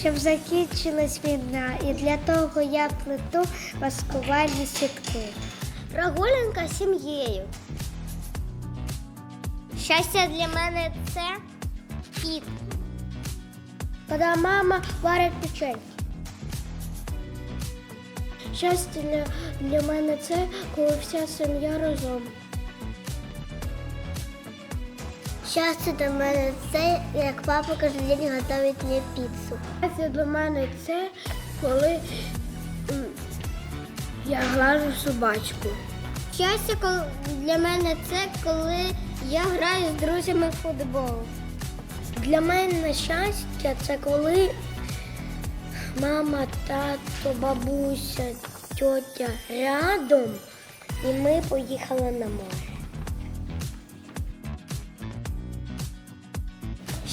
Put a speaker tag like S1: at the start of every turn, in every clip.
S1: щоб закінчилась війна, і для того я плету маскувальні сітки. Прогулянка з сім'єю. Щастя для мене це кіт. Коли мама варить печень. Щастя для, для мене це, коли вся сім'я разом. Щастя для мене це, як папа кожен день готує мені піцу. Щастя для мене це, коли я глажу собачку. Щастя для мене це, коли я граю з друзями в футбол. Для мене щастя це коли мама, тато, бабуся, тьотя рядом, і ми поїхали на море.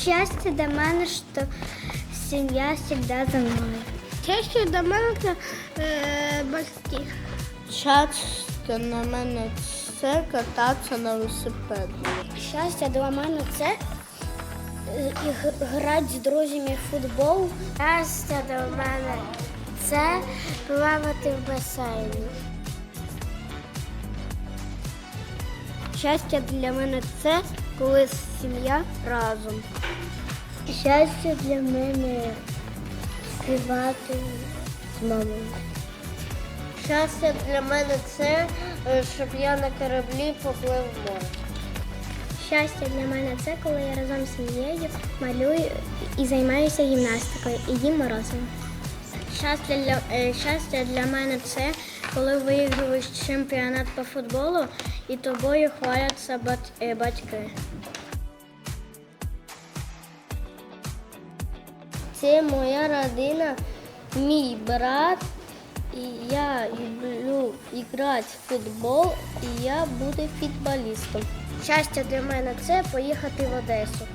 S1: Счастье для мене, що сім'я завжди за мною. Щастя для мене це е, батьки.
S2: Щастя на мене це кататися на велосипеді.
S1: Щастя для мене це е, грати з друзями в футбол. Щастя для мене це плавати в басейні. Щастя для мене це коли сім'я разом. Щастя для мене співати з мамою.
S2: Щастя для мене це, е, щоб я на кораблі поплив в море.
S1: Щастя для мене це коли я разом з сім'єю малюю і займаюся гімнастикою і їм морозиво. Щастя для, е, щастя для мене це коли виігруєш чемпіонат по футболу і тобою хваляться е, батьки.
S2: Це моя родина, мій брат, і я люблю грати в футбол, і я буду футболістом.
S1: Щастя для мене це поїхати в Одесу.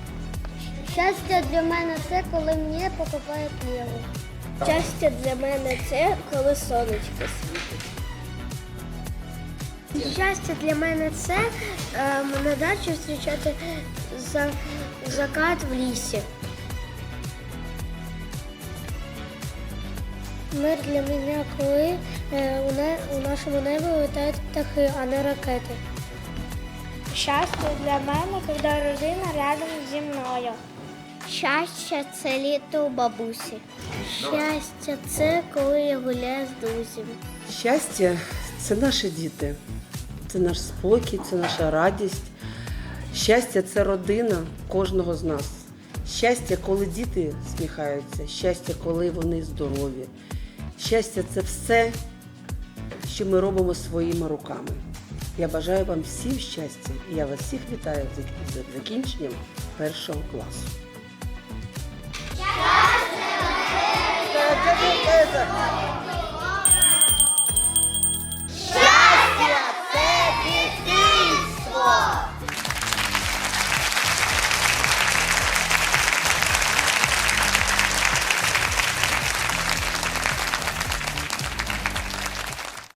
S1: Щастя для мене це коли мені покупають лігу. Щастя для мене це коли сонечко світить. Щастя для мене це е, на дачі зустрічати за, закат в лісі. Мир для мене, коли е, у, у нашому небі летають птахи, а не ракети. Щастя для мене, коли родина рядом зі мною. Щастя це літо у бабусі. Щастя це коли я гуляю з друзями.
S3: Щастя це наші діти, це наш спокій, це наша радість. Щастя це родина кожного з нас. Щастя, коли діти сміхаються, щастя, коли вони здорові. Щастя це все, що ми робимо своїми руками. Я бажаю вам всім щастя і я вас всіх вітаю з закінченням першого класу.